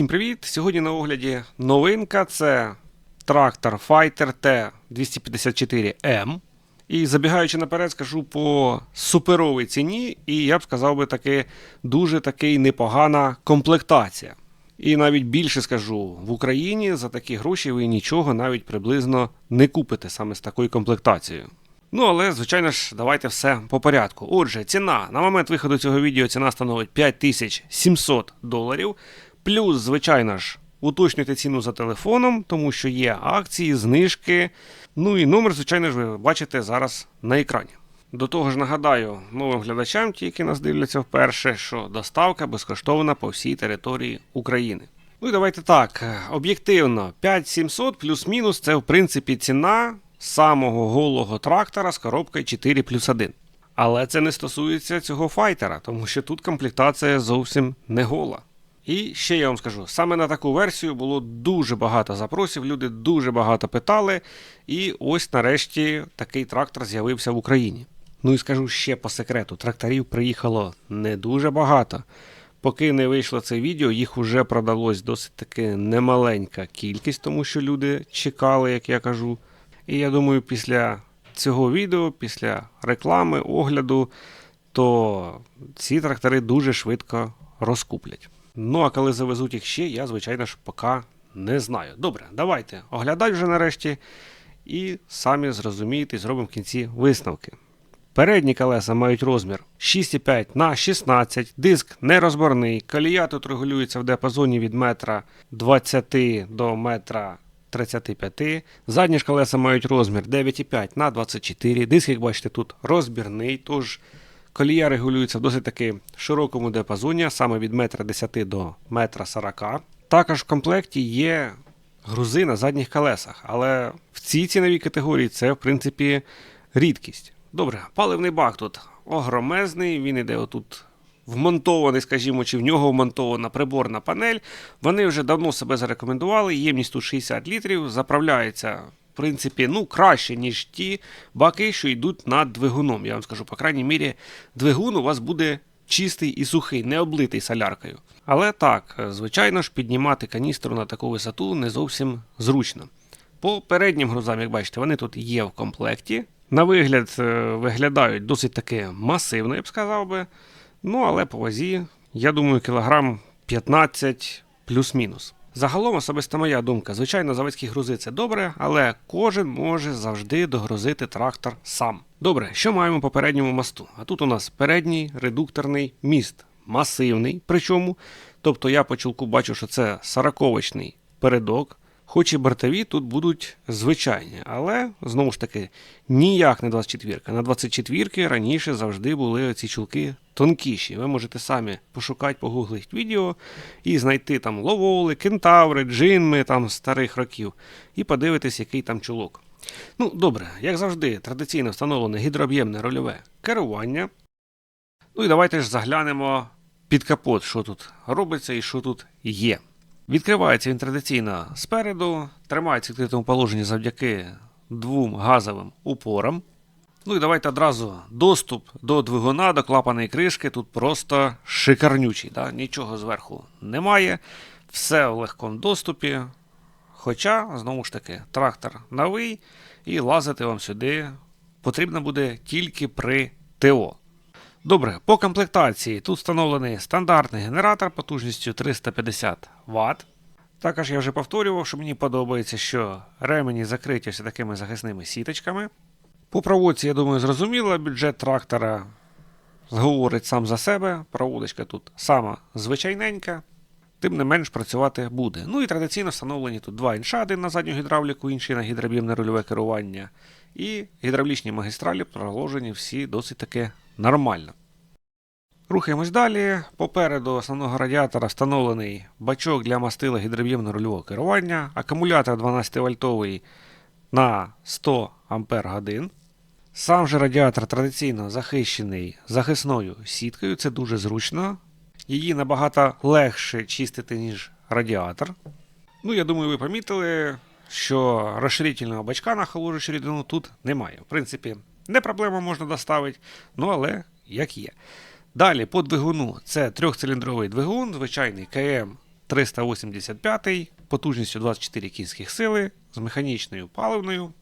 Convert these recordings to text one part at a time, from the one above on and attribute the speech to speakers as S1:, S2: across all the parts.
S1: Всім привіт! Сьогодні на огляді новинка це трактор Fighter T254M. І забігаючи наперед, скажу по суперовій ціні, і я б сказав би таки дуже таки непогана комплектація. І навіть більше скажу, в Україні за такі гроші ви нічого навіть приблизно не купите саме з такою комплектацією. Ну, але, звичайно ж, давайте все по порядку. Отже, ціна на момент виходу цього відео ціна становить 5700 доларів. Плюс, звичайно ж, уточнюйте ціну за телефоном, тому що є акції, знижки. Ну і номер, звичайно ж, ви бачите зараз на екрані. До того ж, нагадаю новим глядачам, ті, які нас дивляться вперше, що доставка безкоштовна по всій території України. Ну і давайте так. Об'єктивно, 5700 плюс-мінус це в принципі ціна самого голого трактора з коробкою 4 плюс 1. Але це не стосується цього файтера, тому що тут комплектація зовсім не гола. І ще я вам скажу: саме на таку версію було дуже багато запросів, люди дуже багато питали. І ось нарешті такий трактор з'явився в Україні. Ну і скажу ще по секрету: тракторів приїхало не дуже багато. Поки не вийшло це відео, їх вже продалось досить таки немаленька кількість, тому що люди чекали, як я кажу. І я думаю, після цього відео, після реклами, огляду, то ці трактори дуже швидко розкуплять. Ну а коли завезуть їх ще, я, звичайно ж, поки не знаю. Добре, давайте оглядай вже нарешті і самі зрозумієте, зробимо в кінці висновки. Передні колеса мають розмір 6,5 на 16, диск нерозборний, колія тут регулюється в діапазоні від метра 20 до метра 35. Задні ж колеса мають розмір 9,5 на 24. Диск, як бачите, тут розбірний, тож колія регулюється в досить таки широкому діапазоні, саме від метра 10 до метра 40. Також в комплекті є грузи на задніх колесах, але в цій ціновій категорії це, в принципі, рідкість. Добре, паливний бак тут огромезний, він іде отут вмонтований, скажімо, чи в нього вмонтована приборна панель. Вони вже давно себе зарекомендували. Ємність тут 60 літрів, заправляється, принципі, ну, краще, ніж ті баки, що йдуть над двигуном. Я вам скажу, по крайній мірі, двигун у вас буде чистий і сухий, не облитий соляркою. Але так, звичайно ж, піднімати каністру на таку висоту не зовсім зручно. По переднім грузам, як бачите, вони тут є в комплекті. На вигляд е, виглядають досить таки масивно, я б сказав би. Ну, але по вазі, я думаю, кілограм 15 плюс-мінус. Загалом особиста моя думка. Звичайно, заводські грузи це добре, але кожен може завжди догрузити трактор сам. Добре, що маємо по передньому мосту? А тут у нас передній редукторний міст, масивний, причому. Тобто я по чулку бачу, що це сороковочний передок. Хоч і бортові тут будуть звичайні, але знову ж таки ніяк не 24. На 24 раніше завжди були ці чулки тонкіші. Ви можете самі пошукати, погуглити відео і знайти там ловоли, кентаври, джинми там старих років, і подивитись, який там чулок. Ну, добре, як завжди, традиційно встановлене гідрооб'ємне рольове керування. Ну і давайте ж заглянемо під капот, що тут робиться і що тут є. Відкривається він традиційно спереду, тримається в відкритому положенні завдяки двом газовим упорам. Ну і давайте одразу доступ до двигуна, до клапаної кришки. Тут просто шикарнючий. Да? Нічого зверху немає. Все в легкому доступі. Хоча, знову ж таки, трактор новий, і лазити вам сюди потрібно буде тільки при ТО. Добре, по комплектації тут встановлений стандартний генератор потужністю 350 Вт. Також я вже повторював, що мені подобається, що ремені закриті ось такими захисними сіточками. По проводці, я думаю, зрозуміло, бюджет трактора говорить сам за себе. Проводочка тут сама звичайненька, тим не менш працювати буде. Ну і традиційно встановлені тут два інша, один на задню гідравліку, інший на гідроб'ємне рульове керування. І гідравлічні магістралі проложені всі досить таки нормально. Рухаємось далі. Попереду основного радіатора встановлений бачок для мастила гідроб'ємно рульового керування, акумулятор 12 вольтовий на 100 Ампер годин. Сам же радіатор традиційно захищений захисною сіткою, це дуже зручно. Її набагато легше чистити, ніж радіатор. Ну, я думаю, ви помітили, що розширительного бачка на холодну рідину тут немає. В принципі, не проблема можна доставити, ну але як є. Далі по двигуну це трьохциліндровий двигун, звичайний КМ 385, потужністю 24 кінських сили з механічною паливною.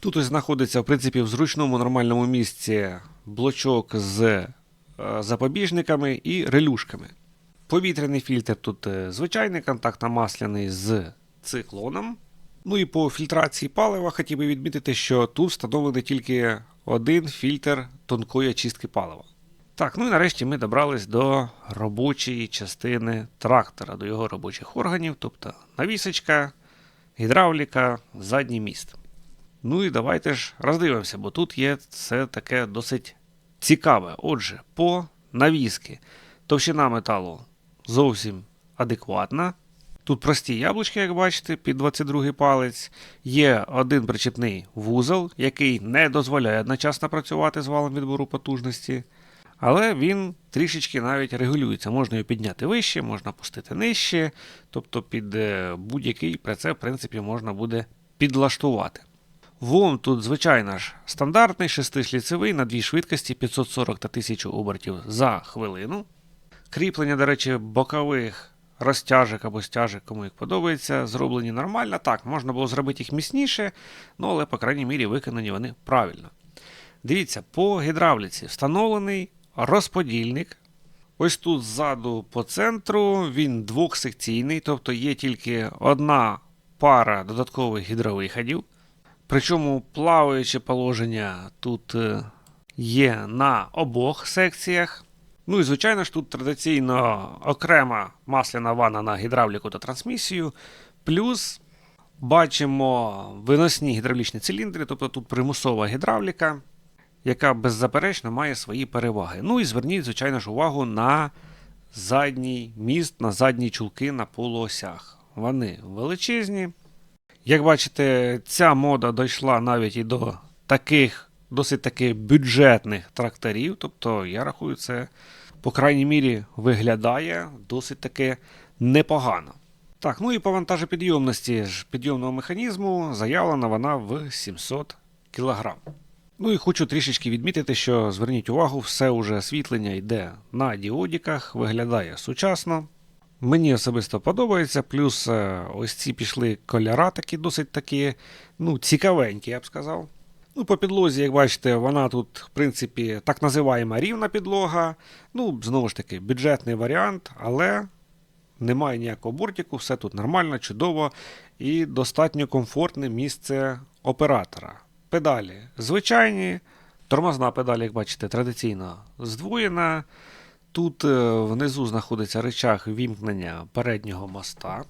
S1: Тут ось знаходиться, в принципі, в зручному нормальному місці блочок з е, запобіжниками і релюшками. Повітряний фільтр тут е, звичайний, контактно-масляний з циклоном. Ну і по фільтрації палива хотів би відмітити, що тут встановлений тільки один фільтр тонкої очистки палива. Так, ну і нарешті ми добрались до робочої частини трактора, до його робочих органів, тобто навісочка, гідравліка, задній міст. Ну і давайте ж роздивимося, бо тут є все таке досить цікаве. Отже, по навіски. Товщина металу зовсім адекватна. Тут прості яблучки, як бачите, під 22 палець. Є один причепний вузол, який не дозволяє одночасно працювати з валом відбору потужності. Але він трішечки навіть регулюється. Можна його підняти вище, можна опустити нижче. Тобто під е, будь-який прицеп, в принципі, можна буде підлаштувати. ВОМ тут, звичайно ж, стандартний, шестишліцевий на дві швидкості 540 та 1000 обертів за хвилину. Кріплення, до речі, бокових розтяжок або стяжок, кому як подобається, зроблені нормально. Так, можна було зробити їх міцніше, ну, але, по крайній мірі, виконані вони правильно. Дивіться, по гідравліці встановлений розподільник. Ось тут ззаду по центру він двохсекційний, тобто є тільки одна пара додаткових гідровиходів. Причому плаваюче положення тут е, є на обох секціях. Ну і звичайно ж тут традиційно окрема масляна ванна на гідравліку та трансмісію. Плюс бачимо виносні гідравлічні циліндри, тобто тут примусова гідравліка, яка беззаперечно має свої переваги. Ну і зверніть, звичайно ж, увагу на задній міст, на задні чулки на полуосях. Вони величезні. Як бачите, ця мода дійшла навіть і до таких досить таки бюджетних тракторів. Тобто, я рахую, це, по крайній мірі, виглядає досить таки непогано. Так, ну і по вантажопідйомності ж підйомного механізму заявлена вона в 700 кг. Ну і хочу трішечки відмітити, що зверніть увагу, все уже освітлення йде на діодіках, виглядає сучасно. Мені особисто подобається, плюс е, ось ці пішли кольора такі досить такі, ну, цікавенькі, я б сказав. Ну, по підлозі, як бачите, вона тут, в принципі, так називаємо рівна підлога. Ну, знову ж таки, бюджетний варіант, але немає ніякого бортику, все тут нормально, чудово і достатньо комфортне місце оператора. Педалі звичайні, тормозна педаль, як бачите, традиційно здвоєна. Тут е, внизу знаходиться речах вімкнення переднього моста.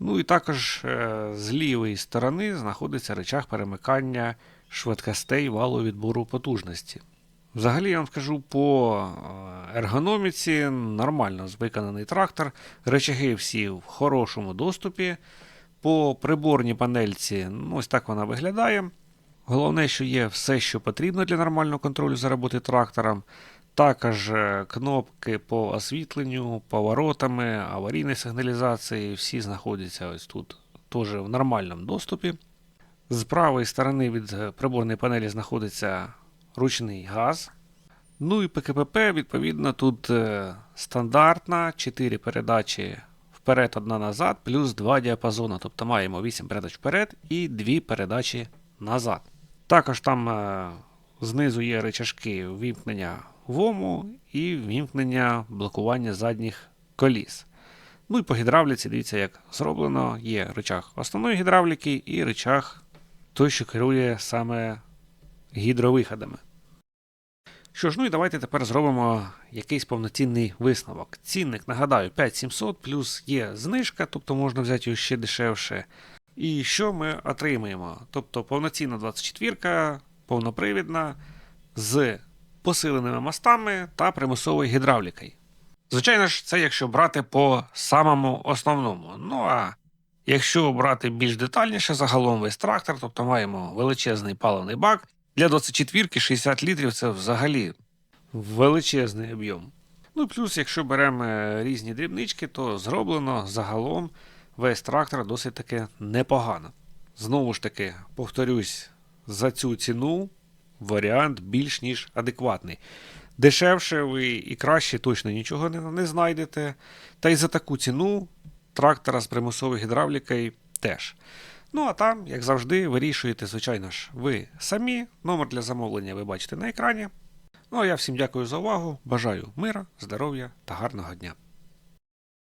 S1: Ну і також е, з лівої сторони знаходиться речах перемикання швидкостей валу відбору потужності. Взагалі, я вам скажу, по е, ергономіці нормально виконаний трактор. Речаги всі в хорошому доступі. По приборній панельці, ну, ось так вона виглядає. Головне, що є все, що потрібно для нормального контролю за роботи трактором. Також е, кнопки по освітленню, поворотами, аварійної сигналізації, всі знаходяться ось тут теж в нормальному доступі. З правої сторони від е, приборної панелі знаходиться ручний газ. Ну і ПКПП, відповідно, тут е, стандартна 4 передачі вперед, одна назад, плюс 2 діапазони. Тобто маємо 8 передач вперед і 2 передачі назад. Також там е, знизу є речашки вімкнення ВОМу і вімкнення блокування задніх коліс. Ну і по гідравліці, дивіться, як зроблено. Є речах основної гідравліки і речах той, що керує саме гідровиходами. Що ж, ну і давайте тепер зробимо якийсь повноцінний висновок. Цінник, нагадаю, 5700 плюс є знижка, тобто можна взяти його ще дешевше. І що ми отримаємо? Тобто повноцінна 24, повнопривідна з посиленими мостами та примусовою гідравлікою. Звичайно ж, це якщо брати по самому основному. Ну а якщо брати більш детальніше, загалом весь трактор, тобто маємо величезний паливний бак. Для 24 60 літрів це взагалі величезний об'єм. Ну плюс, якщо беремо е, різні дрібнички, то зроблено загалом весь трактор досить таки непогано. Знову ж таки, повторюсь, за цю ціну варіант більш ніж адекватний. Дешевше ви і краще точно нічого не знайдете. Та й за таку ціну трактора з примусовою гідравлікою теж. Ну а там, як завжди, вирішуєте, звичайно ж, ви самі. Номер для замовлення ви бачите на екрані. Ну а я всім дякую за увагу. Бажаю мира, здоров'я та гарного дня.